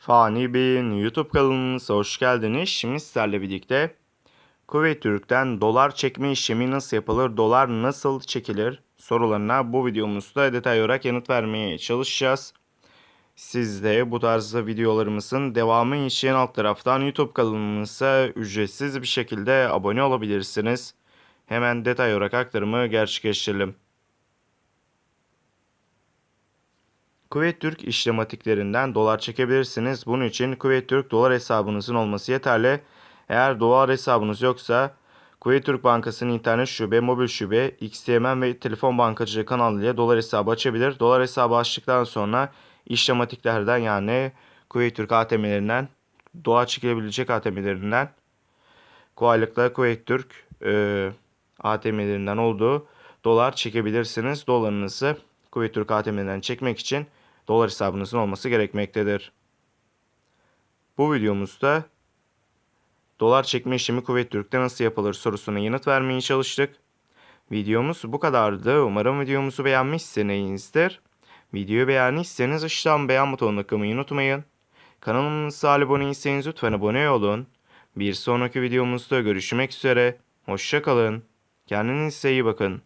Fani Bey'in YouTube kanalımıza hoş geldiniz. Şimdi sizlerle birlikte Kuveyt Türk'ten dolar çekme işlemi nasıl yapılır, dolar nasıl çekilir sorularına bu videomuzda detay olarak yanıt vermeye çalışacağız. Siz de bu tarzda videolarımızın devamı için alt taraftan YouTube kanalımıza ücretsiz bir şekilde abone olabilirsiniz. Hemen detay olarak aktarımı gerçekleştirelim. Kuveyt Türk işlematiklerinden dolar çekebilirsiniz. Bunun için Kuveyt Türk dolar hesabınızın olması yeterli. Eğer dolar hesabınız yoksa Kuveyt Türk Bankası'nın internet şube, mobil şube, XTMN ve telefon bankacılığı kanalıyla dolar hesabı açabilir. Dolar hesabı açtıktan sonra işlematiklerden yani Kuveyt Türk ATM'lerinden dolar çekilebilecek ATM'lerinden kolaylıkla Kuveyt Türk e, ATM'lerinden olduğu dolar çekebilirsiniz. Dolarınızı Kuveyt Türk ATM'lerinden çekmek için dolar hesabınızın olması gerekmektedir. Bu videomuzda dolar çekme işlemi Kuveyt Türk'te nasıl yapılır sorusuna yanıt vermeye çalıştık. Videomuz bu kadardı. Umarım videomuzu beğenmişsinizdir. Videoyu beğendiyseniz aşağıdan beğen butonuna tıklamayı unutmayın. Kanalımıza abone değilseniz lütfen abone olun. Bir sonraki videomuzda görüşmek üzere. Hoşçakalın. Kendinize iyi bakın.